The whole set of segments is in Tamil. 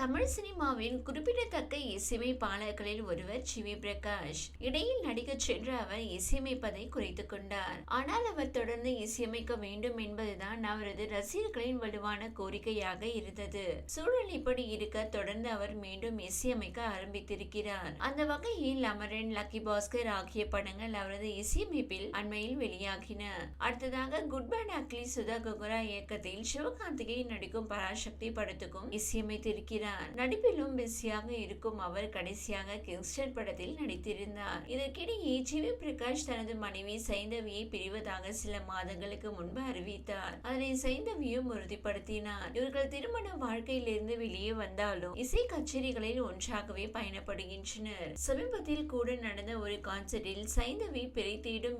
தமிழ் சினிமாவின் குறிப்பிடத்தக்க இசையமைப்பாளர்களில் ஒருவர் சிவி பிரகாஷ். இடையில் நடிக்கச் சென்று அவர் இசையமைப்பதை குறைத்துக் கொண்டார். ஆனால் அவர் தொடர்ந்து இசையமைக்க வேண்டும் என்பதுதான் அவரது ரசிகர்களின் வலுவான கோரிக்கையாக இருந்தது. சூழல் இப்படி இருக்க தொடர்ந்து அவர் மீண்டும் இசையமைக்க ஆரம்பித்திருக்கிறார். அந்த வகையில் அமரன் லக்கி பாஸ்கர் ஆகிய படங்கள் அவரது இசையமைப்பில் அண்மையில் வெளியாகின. அடுத்ததாக குட் பேட் அக்லி சுதா குகுரா இயக்கத்தில் சிவகார்த்திகேயன் நடிக்கும் பராசக்தி படத்துக்கும் இசையமைத்திருக்கிறார். நடிப்பிலும் பிஸியாக இருக்கும் அவர் கடைசியாக கிங்ஸ்டன் படத்தில் நடித்திருந்தார். இதற்கிடையே ஜிவி பிரகாஷ் தனது மனைவி சைந்தவியை பிரிவதாக சில மாதங்களுக்கு முன்பு அறிவித்தார். அதனை சைந்தவியும் உறுதிப்படுத்தினார். இவர்கள் திருமண வாழ்க்கையிலிருந்து வெளியே வந்தாலும் இசை கச்சேரிகளில் ஒன்றாகவே பயணப்படுகின்றனர். சமீபத்தில் கூட நடந்த ஒரு கான்சர்ட்டில் சைந்தவி பிறை தேடும்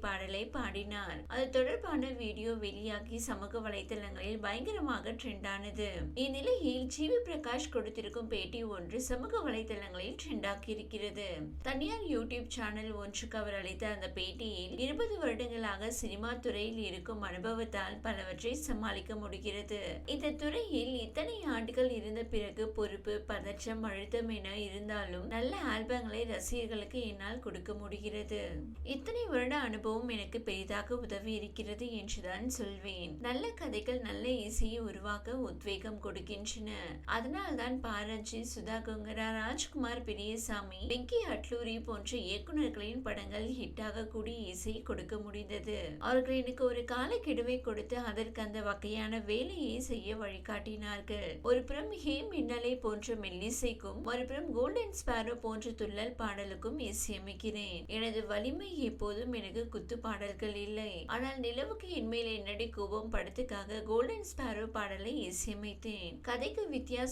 பாடலை பாடினார். அது தொடர்பான வீடியோ வெளியாகி சமூக வலைதளங்களில் பயங்கரமாக ட்ரெண்டானது இந்நிலையில் ஜிவி பிரகாஷ் பிரகாஷ் கொடுத்திருக்கும் பேட்டி ஒன்று சமூக வலைதளங்களில் ட்ரெண்டாக்கி இருக்கிறது. தனியார் யூடியூப் சேனல் ஒன்றுக்கு அவர் அளித்த அந்த பேட்டியில் இருபது வருடங்களாக சினிமா துறையில் இருக்கும் அனுபவத்தால் பலவற்றை சமாளிக்க முடிகிறது. இந்த துறையில் இத்தனை ஆண்டுகள் இருந்த பிறகு பொறுப்பு பதற்றம் அழுத்தம் என இருந்தாலும் நல்ல ஆல்பங்களை ரசிகர்களுக்கு என்னால் கொடுக்க முடிகிறது. இத்தனை வருட அனுபவம் எனக்கு பெரிதாக உதவி இருக்கிறது என்றுதான் சொல்வேன். நல்ல கதைகள் நல்ல இசையை உருவாக்க உத்வேகம் கொடுக்கின்றன. அதனால் அதனால்தான் பாரஞ்சி சுதா கங்கரா ராஜ்குமார் பெரியசாமி வெங்கி அட்லூரி போன்ற இயக்குநர்களின் படங்கள் ஹிட்டாக கூடிய இசை கொடுக்க முடிந்தது. அவர்கள் எனக்கு ஒரு காலக்கெடுவை கொடுத்து அதற்கு அந்த வகையான வேலையை செய்ய வழிகாட்டினார்கள். ஒரு புறம் ஹேம் மின்னலை போன்ற மெல்லிசைக்கும் மறுபுறம் கோல்டன் ஸ்பாரோ போன்ற துள்ளல் பாடலுக்கும் இசையமைக்கிறேன். எனது வலிமை எப்போதும் எனக்கு குத்து பாடல்கள் இல்லை. ஆனால் நிலவுக்கு என்மேல் என்னடி கோபம் படத்துக்காக கோல்டன் ஸ்பாரோ பாடலை இசையமைத்தேன். கதைக்கு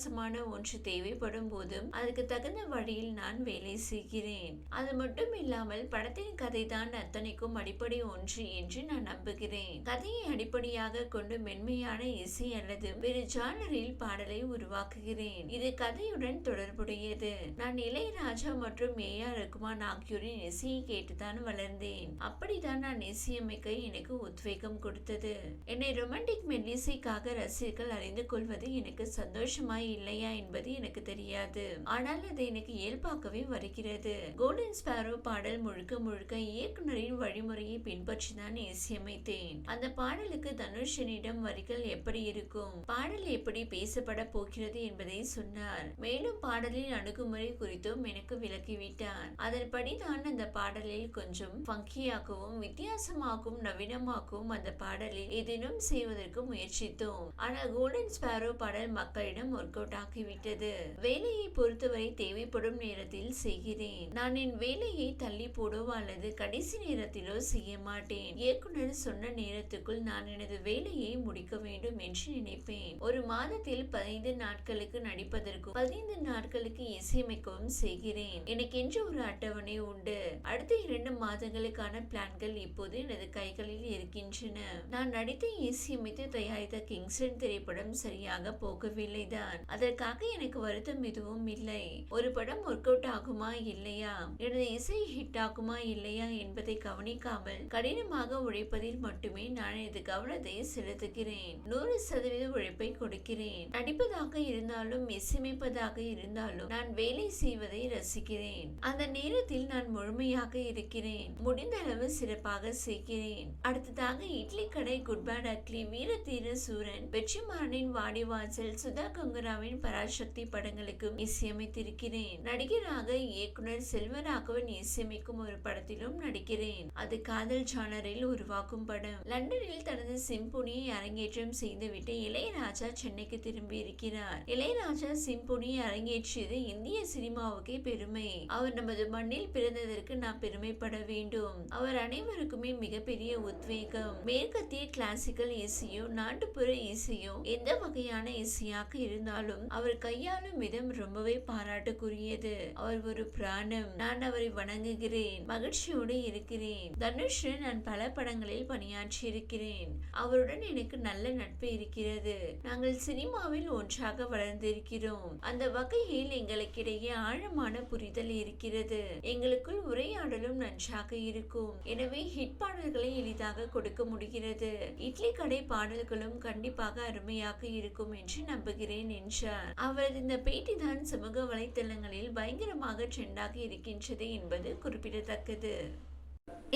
வித்தியாசமான ஒன்று தேவைப்படும் போதும் அதுக்கு தகுந்த வழியில் நான் வேலை செய்கிறேன். அது மட்டும் இல்லாமல் படத்தின் கதை தான் அத்தனைக்கும் அடிப்படை ஒன்று என்று நான் நம்புகிறேன். கதையை அடிப்படையாக கொண்டு மென்மையான இசை அல்லது வேறு ஜானரில் பாடலை உருவாக்குகிறேன். இது கதையுடன் தொடர்புடையது. நான் இளையராஜா மற்றும் ஏ ஆர் ரகுமான் ஆகியோரின் இசையை கேட்டுதான் வளர்ந்தேன். அப்படிதான் நான் இசையமைக்க எனக்கு உத்வேகம் கொடுத்தது. என்னை ரொமான்டிக் மெல்லிசைக்காக ரசிகர்கள் அறிந்து கொள்வது எனக்கு சந்தோஷமாய் இல்லையா என்பது எனக்கு தெரியாது. ஆனால் அது எனக்கு இயல்பாகவே வருகிறது. கோல்டன் ஸ்பாரோ பாடல் முழுக்க முழுக்க இயக்குனரின் வழிமுறையை பின்பற்றி தான் இசையமைத்தேன். அந்த பாடலுக்கு தனுஷனிடம் வரிகள் எப்படி இருக்கும்? பாடல் எப்படி பேசப்பட போகிறது என்பதை சொன்னார். மேலும் பாடலின் அணுகுமுறை குறித்தும் எனக்கு விளக்கிவிட்டார். அதன்படி தான் அந்த பாடலில் கொஞ்சம் ஃபங்கியாகவும் வித்தியாசமாகவும் நவீனமாகவும் அந்த பாடலில் ஏதேனும் செய்வதற்கு முயற்சித்தோம். ஆனால் கோல்டன் ஸ்பாரோ பாடல் மக்களிடம் ஒர்க் ஆகிவிட்டது வேலையை பொறுத்தவரை தேவைப்படும் நேரத்தில் செய்கிறேன். நான் என் வேலையை தள்ளி போடவோ அல்லது கடைசி நேரத்திலோ செய்ய மாட்டேன். இயக்குனர் சொன்ன நேரத்துக்குள் நான் எனது வேலையை முடிக்க வேண்டும் என்று நினைப்பேன். ஒரு மாதத்தில் பதினைந்து நாட்களுக்கு நடிப்பதற்கும் பதினைந்து நாட்களுக்கு இசையமைக்கவும் செய்கிறேன். எனக்கு என்று ஒரு அட்டவணை உண்டு. அடுத்த இரண்டு மாதங்களுக்கான பிளான்கள் இப்போது எனது கைகளில் இருக்கின்றன. நான் நடித்து இசையமைத்து தயாரித்த கிங்ஸ்டன் திரைப்படம் சரியாக போகவில்லைதான். அதற்காக எனக்கு வருத்தம் எதுவும் இல்லை. ஒரு படம் ஒர்க் அவுட் ஆகுமா இல்லையா? எனது இசை ஹிட் ஆகுமா இல்லையா என்பதை கவனிக்காமல் கடினமாக உழைப்பதில் மட்டுமே நான் எனது கவனத்தை செலுத்துகிறேன். நூறு சதவீத உழைப்பை கொடுக்கிறேன். நடிப்பதாக இருந்தாலும் இசையமைப்பதாக இருந்தாலும் நான் வேலை செய்வதை ரசிக்கிறேன். அந்த நேரத்தில் நான் முழுமையாக இருக்கிறேன். முடிந்த அளவு சிறப்பாக செய்கிறேன் அடுத்ததாக இட்லி கடை குட் பேட் அக்லி வீரதீர சூரன் வெற்றிமாறனின் வாடிவாசல் சுதா கங்குராவின் பராசக்தி படங்களுக்கும் இசையமைத்திருக்கிறேன். நடிகராக இயக்குனர் செல்வராகவன் இசையமைக்கும் ஒரு படத்திலும் நடிக்கிறேன். அது காதல் ஜானரில் உருவாக்கும் படம். லண்டனில் தனது சிம்பொனியை அரங்கேற்றம் செய்துவிட்டு இளையராஜா சென்னைக்கு திரும்பி இருக்கிறார். இளையராஜா சிம்பொனியை அரங்கேற்றியது இந்திய சினிமாவுக்கே பெருமை. அவர் நமது மண்ணில் பிறந்ததற்கு நாம் பெருமைப்பட வேண்டும். அவர் அனைவருக்குமே மிகப்பெரிய உத்வேகம். மேற்கத்திய கிளாசிக்கல் இசையும் நாட்டுப்புற இசையும் எந்த வகையான இசையாக இருந்தாலும் அவர் கையாளும் விதம் ரொம்பவே பாராட்டுக்குரியது. அவர் ஒரு பிராணம். நான் அவரை வணங்குகிறேன். மகிழ்ச்சியோடு இருக்கிறேன். தனுஷ் நான் பல படங்களில் பணியாற்றி இருக்கிறேன் அவருடன் எனக்கு நல்ல நட்பு இருக்கிறது. நாங்கள் சினிமாவில் ஒன்றாக வளர்ந்திருக்கிறோம். அந்த வகையில் எங்களுக்கிடையே ஆழமான புரிதல் இருக்கிறது. எங்களுக்குள் உரையாடலும் நன்றாக இருக்கும். எனவே ஹிட் பாடல்களை எளிதாக கொடுக்க முடிகிறது. இட்லி கடை பாடல்களும் கண்டிப்பாக அருமையாக இருக்கும் என்று நம்புகிறேன் என்றார். என்றார் அவரது இந்த பேட்டி தான் சமூக வலைத்தளங்களில் பயங்கரமாக ட்ரெண்டாக இருக்கின்றது என்பது குறிப்பிடத்தக்கது.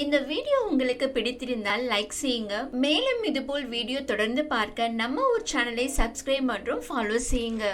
இந்த வீடியோ உங்களுக்கு பிடித்திருந்தால் லைக் செய்யுங்க. மேலும் இதுபோல் வீடியோ தொடர்ந்து பார்க்க நம்ம ஒரு சேனலை சப்ஸ்கிரைப் மற்றும் ஃபாலோ செய்யுங்க.